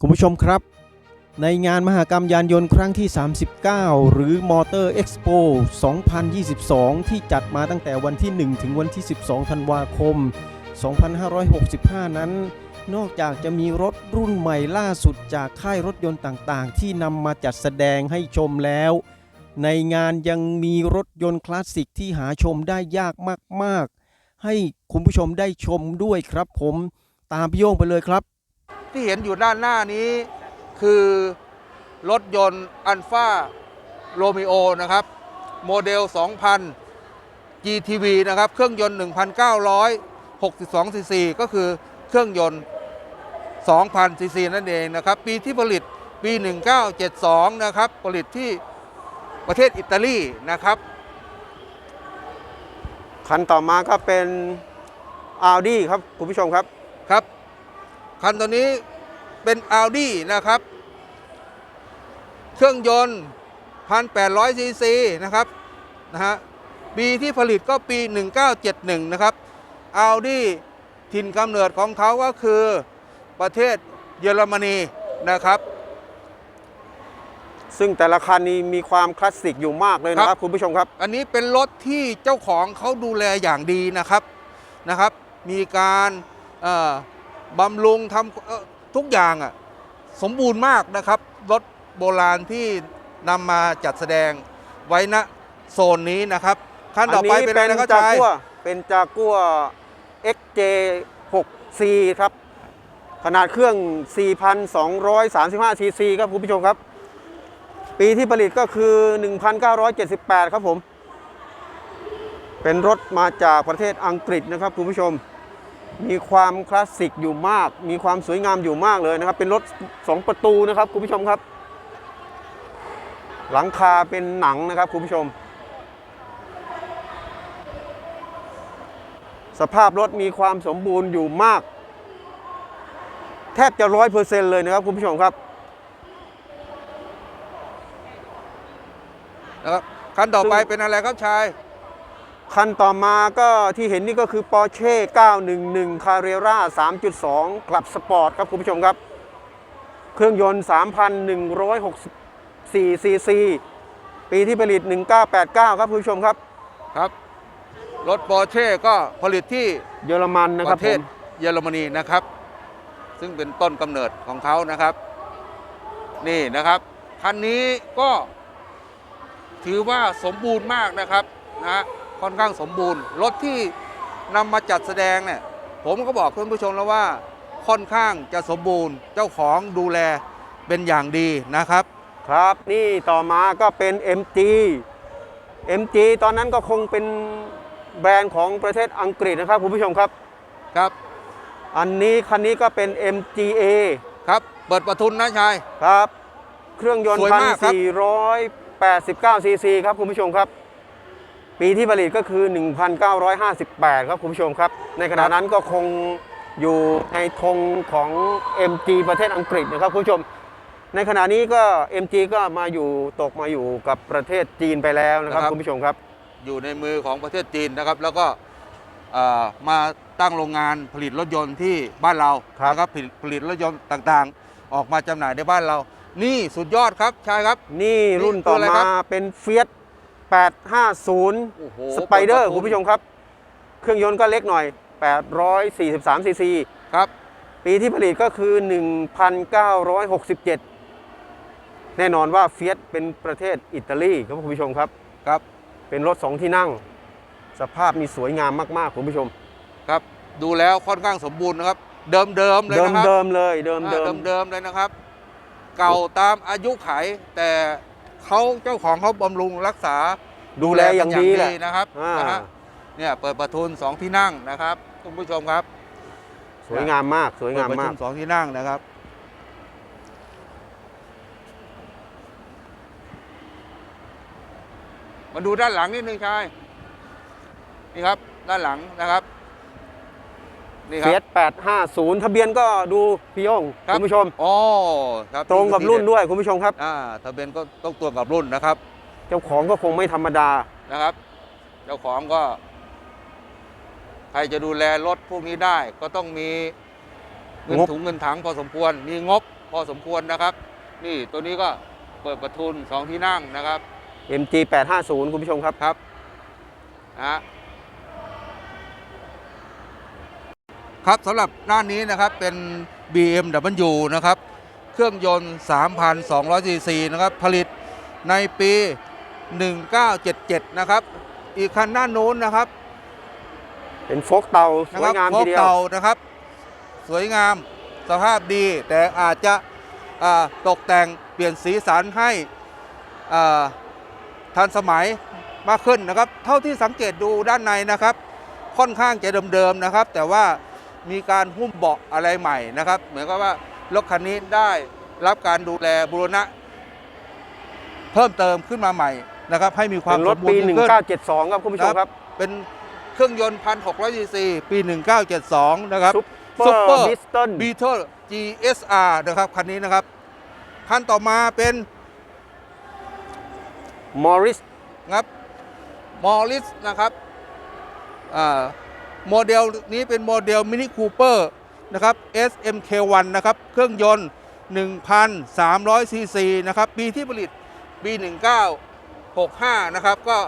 คุณผู้ชมครับ ในงานมหกรรมยานยนต์ครั้งที่ 39 หรือ Motor Expo 2022 ที่จัดมาตั้งแต่วันที่ 1 ถึงวันที่ 12 ธันวาคม 2565 นั้น นอกจากจะมีรถรุ่นใหม่ล่าสุดจากค่ายรถยนต์ต่างๆ ที่นำมาจัดแสดงให้ชมแล้ว ในงานยังมีรถยนต์คลาสสิกที่หาชมได้ยากมาก ๆ ให้คุณผู้ชมได้ชมด้วยครับผมตามพี่โยงไปเลยครับ ที่เห็นอยู่ด้านหน้านี้ คือรถยนต์อันฟาโรมิโอนะครับ โมเดล 2000 GTV นะครับ เครื่องยนต์ 1,962 ซีซี ก็คือเครื่องยนต์ 2,000 ซีซีนั่นเองนะครับ ปีที่ผลิตปี 1972 นะครับ ผลิตที่ประเทศอิตาลีนะครับคันต่อมาก็เป็น Audi ครับ คุณผู้ชมครับครับ คันตัวนี้เป็น Audi นะครับ เครื่องยนต์ 1,800 ซีซีนะครับนะฮะปีที่ผลิตก็ปี 1971 นะครับ Audi ถิ่นกำเนิดของเขาก็คือประเทศเยอรมนีนะครับซึ่งแต่ละคันนี้มีความคลาสสิกอยู่มากเลยนะคครัรับบคุณผู้ชมครับ อันนี้เป็นรถที่เจ้าของเขาดูแลอย่างดีนะครับนะครับ มีการเอ่อ บำรุงทำเอ่อทุกอย่างอะสมบูรณ์มากนะครับ รถโบราณที่นำมาจัดแสดงไว้ณโซนนี้นะครับขั้นต่อไปเป็นอะไรนะครับจากชายกัวเป็นจากัว XJ6C ครับ ขนาดเครื่อง 4,235 ซีซีครับคุณผู้ชมครับ ปีที่ผลิตก็คือ 1,978 ครับผม เป็นรถมาจากประเทศอังกฤษนะครับคุณผู้ชม มีความคลาสสิกอยู่มาก มีความสวยงามอยู่มากเลยนะครับ เป็นรถ 2 ประตูนะครับคุณผู้ชมครับ หลังคาเป็นหนังนะครับคุณผู้ชม สภาพรถมีความสมบูรณ์อยู่มาก แทบจะร้อยเปอร์เซ็นต์เลยนะครับคุณผู้ชมครับนะครับขั้นต่อไปเป็นอะไรครับชาย คันต่อมาก็ที่เห็นนี่ก็คือ Porsche 911 Carrera 3.2 กลับสปอร์ตครับคุณผู้ชมครับ เครื่องยนต์ 3,164 ซีซี ปีที่ผลิต 1989 ครับคุณผู้ชมครับ ครับ รถปอร์เช่ก็ผลิตที่เยอรมันนะคปรับระเทผศมเยอรมนีนะครับ ซึ่งเป็นต้นกำเนิดของเขานะครับ นี่นะครับ คันนี้ก็ถือว่าสมบูรณ์มากนะครับนะฮะ ค่อนข้างสมบูรณ์ รถที่นำมาจัดแสดงเนี่ยผมก็บอกเพื่อนผู้ชมแล้วว่าค่อนข้างจะสมบูรณ์ เจ้าของดูแลเป็นอย่างดีนะครับ ครับนี่ต่อมาก็เป็น MG MG ตอนนั้นก็คงเป็นแบรนด์ของประเทศอังกฤษนะครับคุณผู้ชมครับครับ อันนี้คันนี้ก็เป็น MGA ครับ เปิดประทุนนะชายครับ เครื่องยนต์สวยมากครับ1,489ซีซีครับคุณผู้ชมครับ ปีที่ผลิตก็คือ 1,958 ครับคุณผู้ชมครับ ในขณะนั้นก็คงอยู่ในธงของ MG ประเทศอังกฤษนะครับคุณผู้ชม ในขณะนี้ก็ MG ก็มาอยู่ตกมาอยู่กับประเทศจีนไปแล้วนะครับ คุณผู้ชมครับ อยู่ในมือของประเทศจีนนะครับ แล้วก็เอ่อมาตั้งโรงงานผลิตรถยนต์ที่บ้านเราครับ นะครับผลิตผลิตรถยนต์ต่างๆ ออกมาจำหน่ายในบ้านเรา นี่สุดยอดครับชายครับ นี่รุ่นต่อนี่คืออะไรครัมาบเป็นเฟียส850 โอ้โหสไปเดอร์ปิคุณผู้ชมครับ เครื่องยนต์ก็เล็กหน่อย 843ซีซีครับ ปีที่ผลิตก็คือ 1,967 แน่นอนว่าเฟียสเป็นประเทศอิตาลีครับคุณผู้ชมครับ ครับ เป็นรถสองที่นั่ง สภาพมีสวยงามมากๆคุณผู้ชม ครับ ดูแล้วค่อนข้างสมบูรณ์นะครับ เดิมเดิมๆเลยเดิมนะครับเดิมๆเลยเดิมอ่าเดิม เดิมๆเลยนะครับ เก่าตามอายุไขแต่ เขาเจ้าของเขาบำรุงรักษาดูแลอย่างดีแหละนะครับอ่านนะฮะเนี่ยเปิดประทุนสองที่นั่งนะครับคุณผู้ชมครับ สวยงามมากสวยงามเปิดประมาชุกสองที่นั่งนะครับ มาดูด้านหลังนิดนึงชายนี่ครับ ด้านหลังนะครับ นี่คเฟียรัส850 ทะเบียนก็ดูพี่โยงครับ คุณผู้ชม อ๋อครับตรงกับรุ่นด้วยคุณผู้ชมครับ อ่าทะเบียนก็ต้องตรงกับรุ่นนะครับเจ้าของก็คงไม่ธรรมดา นะครับ เจ้าของก็ ใครจะดูแลรถพวกนี้ได้ ก็ต้องมีเงินงบ ถุงเงินถังพอสมควร มีงบพอสมควรนะครับ นี่ตัวนี้ก็เปิดประทุนสองที่นั่งนะครับ MG 850 คุณผู้ชมครับ ครับนะ ครับสำหรับด้านนี้นะครับเป็น BMW นะครับ เครื่องยนต์ 3,200ซีซีนะครับ ผลิตในปี 1977 นะครับ อีกคันด้านโน้นนะครับเป็นโฟกเตาสนะวครัยงามพทีบเดียวเต่านะครับ สวยงามสภาพดี แต่อาจจะอ่าตกแต่งเปลี่ยนสีสันให้อ่าทันสมัยมากขึ้นนะครับ เท่าที่สังเกตดูด้านในนะครับ ค่อนข้างจะเดิมๆนะครับ แต่ว่า มีการหุ้มเบาะอะไรใหม่นะครับ เหมือนกับว่ารถคันนี้ได้รับการดูแลบูรณะ เพิ่มเติมขึ้นมาใหม่นะครับ ให้มีความเป็นรถสมบูปีณ์ยิ่งขึ้น 1972 ครับคุณผู้ชมครับ เป็นเครื่องยนต์ 1,600ซีซีปี 1972 นะครับซุปเปอร์บิสตัน b e e t l e GSR นะครับ คันนี้นะครับ คันต่อมาเป็นมอริสครับมอริสนะครับอ่า โมเดลนี้เป็นโมเดลมินิคูเปอร์นะครับ SMK1 นะครับ เครื่องยนต์ 1,300 ซีซีนะครับ ปีที่ผลิตปี 1965 นะครับ ก็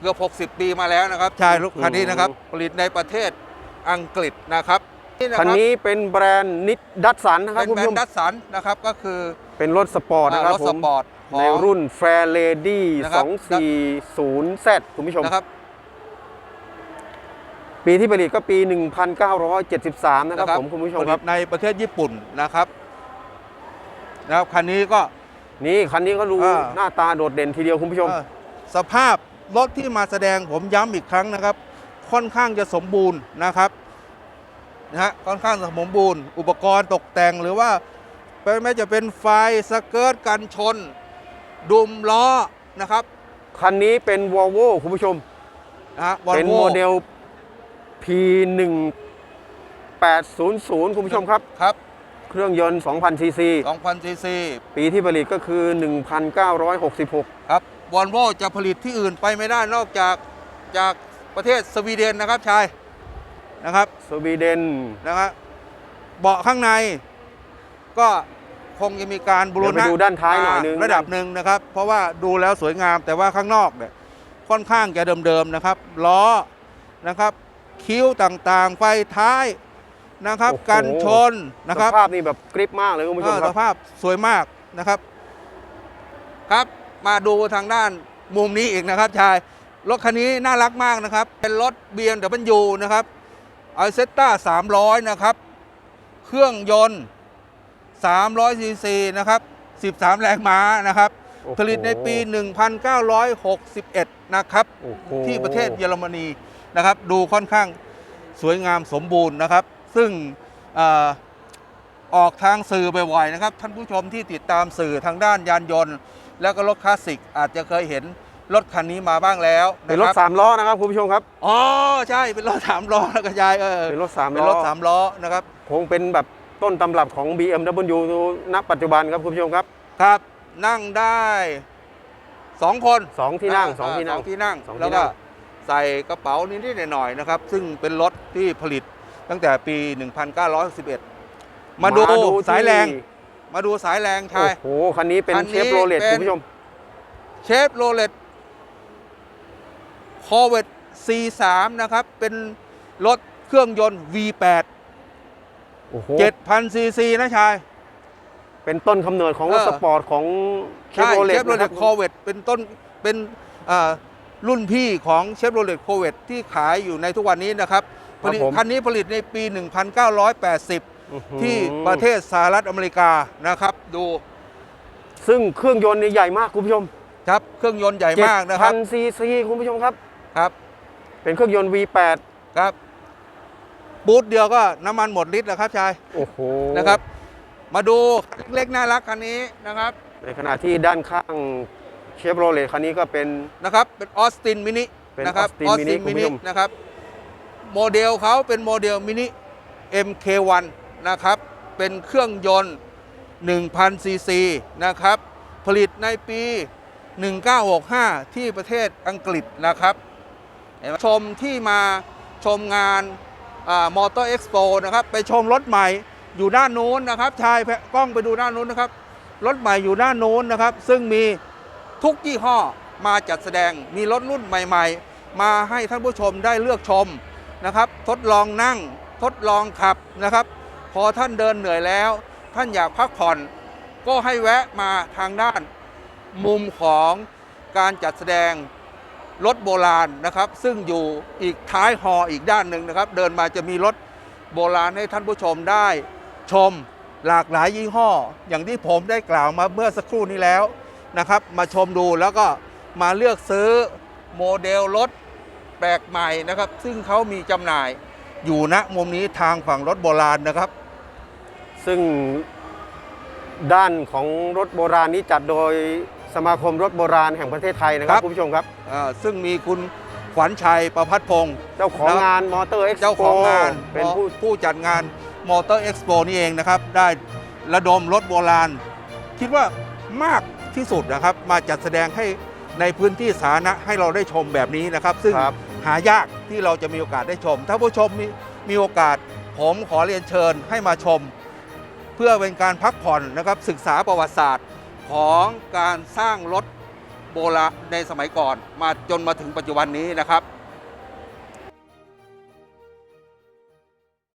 เกือบ 60 ปีมาแล้วนะครับชายรถคันนี้นะครับ ผลิตในประเทศอังกฤษนะครับนี่นะคคันรับนี้เป็นแบรนด์นิดดัตสันนะครับเป็นคุณแบรผู้ชนมด์ดัตสันนะครับก็คือเป็นรถสปอร์ตนะครับรถผสมปอร์ตของในรุ่น Fair Lady นะครับ 240Z คุณผู้ชมนะครับ ปีที่ผลิตก็ปี 1973 นะครับผมคุณผู้ชมผคลิรับตในประเทศญี่ปุ่นนะครับนะครับคันนี้ก็ นี่คันนี้ก็ดูอ่า หน้าตาโดดเด่นทีเดียวคุณผู้ชม เอ่อสภาพรถที่มาแสดงผมย้ำอีกครั้งนะครับ ค่อนข้างจะสมบูรณ์นะครับนะฮะค่อนข้างสมบูรณ์ อุปกรณ์ตกแต่งหรือว่าไม่ว่าจะเป็นไฟสเกิร์ตกันชน ดุมล้อนะครับคันนี้เป็น Volvo คุณผู้ชม นะฮะเป็น Volvo โมเดล P1800 คุณผู้ชมครับ ครับ เครื่องยนต์ 2,000 ซีซี 2,000ซีซีปีที่ผลิตก็คือ 1,966 ครับวอลโวจะผลิตที่อื่นไปไม่ได้นอกจากจากประเทศสวีเดนนะครับชายนะครับสวีเดนนะครับเบาะข้างใน ก็คงจะมีการบูรเดี๋ยวไปณะดูด้านท้ายหน่อยนึง ระดับหนึ่งนะครับ เพราะว่าดูแล้วสวยงามแต่ว่าข้างนอกเนี่ยค่อนข้างจะเดิมๆนะครับล้อนะครับ คิ้วต่างๆ ไฟท้ายนะครับ โอ้โห กันชนนะครับสภาพนี่แบบกริปมากเลยคุณผู้ชมเออคสรับภาพสวยมากนะครับ ครับ มาดูทางด้านมุมนี้อีกนะครับชายรถคันนี้น่ารักมากนะครับ เป็นรถ BMW นะครับอ i เซต้า300 นะครับ เครื่องยนต์300ซีซีนะครับ 13 แรงม้านะครับ โอ้โหผลิตในปี 1961 นะครับ โอ้โหที่ประเทศเยอรมนี นะครับ ดูค่อนข้างสวยงามสมบูรณ์นะครับ ซึ่งเออออกทางสื่อบ่อยๆนะครับ ท่านผู้ชมที่ติดตามสื่อทางด้านยานยนต์ แล้วก็รถคลาสสิกอาจจะเคยเห็นรถคันนี้มาบ้างแล้วเป็นนะรคถรับสามล้อนะครับคุณผู้ชมครับอ๋อใช่เป็นรถสามล้อแล้วก็ยายเออเป็นรถสามเป็นล้อรถสามล้อนะครับคงเป็นแบบต้นตำรับของ BMW ณปัจจุบันครับคุณผู้ชมครับครับ นั่งได้สองคนสองที่นั่งาสองที่นั่งสองที่นั่งสองที่แล้วก็นั่ง ใส่กระเป๋านิดๆหน่อยๆนะครับ ซึ่งเป็นรถที่ผลิตตั้งแต่ปี 1911 มาดูที่ สายแรง มาดูสายแรงชายโอ้โห คันนี้เป็นคันนี้เชฟโรเลตเป็น คุณผู้ชม เชฟโรเลตคอเวต C3 นะครับ เป็นรถเครื่องยนต์ V8 โอ้โห 7,000ซีซีนะชาย เป็นต้นกำเนิดของรถเออ สปอร์ตของเชฟใช่โรเลเชตฟโรเลตคอเวตเป็นต้นเป็นอ่า รุ่นพี่ของเชฟโรเลตคอเวตที่ขายอยู่ในทุกวันนี้นะครับผลิตคันนี้ผลิตในปี 1980 ที่ประเทศสหรัฐอเมริกานะครับ ดู ซึ่งเครื่องยนต์นี่ใหญ่มากคุณผู้ชม ครับ เครื่องยนต์ใหญ่มากนะครับ7,000ซีซีคุณผู้ชมครับครับ เป็นเครื่องยนต์ V8 ครับบูธเดียวก็น้ำมันหมดลิตรแล้วครับชายโอ้โหนะครับ มาดูเล็กๆน่ารักคันนี้นะครับ ในขณะที่ด้านข้าง เชฟโรเลตคันนี้ก็เป็น นะครับเป็นออสตินมินิเป็นนะครับ Austin Mini คุณผู้ชม นะครับโมเดลเขาเป็นโมเดลมินิ MK1 นะครับ เป็นเครื่องยนต์1,000ซีซีนะครับ ผลิตในปี 1965 ที่ประเทศอังกฤษนะครับเห็นไหมชมที่มาชมงานมอเตอร์เอ็กซ์โปนะครับ ไปชมรถใหม่อยู่ด้านนู้นนะครับชายแพะกล้องไปดูด้านนู้นนะครับ รถใหม่อยู่ด้านนู้นนะครับ ซึ่งมี ทุกยี่ห้อมาจัดแสดงมีรถรุ่นใหม่ ๆ มาให้ท่านผู้ชมได้เลือกชมนะครับ ทดลองนั่งทดลองขับนะครับ พอท่านเดินเหนื่อยแล้ว ท่านอยากพักผ่อน ก็ให้แวะมาทางด้านมุมของการจัดแสดงรถโบราณนะครับ ซึ่งอยู่อีกท้ายฮออีกด้านหนึ่งนะครับ เดินมาจะมีรถโบราณให้ท่านผู้ชมได้ชมหลากหลายยี่ห้อ อย่างที่ผมได้กล่าวมาเมื่อสักครู่นี้แล้ว นะครับ มาชมดูแล้วก็มาเลือกซื้อโมเดลรถแปลกใหม่นะครับ ซึ่งเขามีจำหน่ายอยู่ณมุมนี้ทางฝั่งรถโบราณนะครับ ซึ่งด้านของรถโบราณนี้จัดโดยสมาคมรถโบราณแห่งประเทศไทยนะคครัรับบคุณผู้ชมครับเอ่อซึ่งมีคุณขวัญชัยประพัฒพงศ์เจ้าของงานมอเตอร์เอ็กซ์เจ้าของงานเป็นผู้ผู้จัดงานมอเตอร์เอ็กซ์โปนี่เองนะครับ ได้ระดมรถโบราณ คิดว่ามาก ที่สุดนะครับ มาจัดแสดงให้ในพื้นที่สาธารณะให้เราได้ชมแบบนี้นะครับ ซึ่งครับ หายากที่เราจะมีโอกาสได้ชม ถ้าผู้ชมมีมีโอกาสผมขอเรียนเชิญให้มาชม เพื่อเป็นการพักผ่อนนะครับศึกษาประวัติศาสตร์ของการสร้างรถโบราณในสมัยก่อน มาจนมาถึงปัจจุบันนี้นะครับ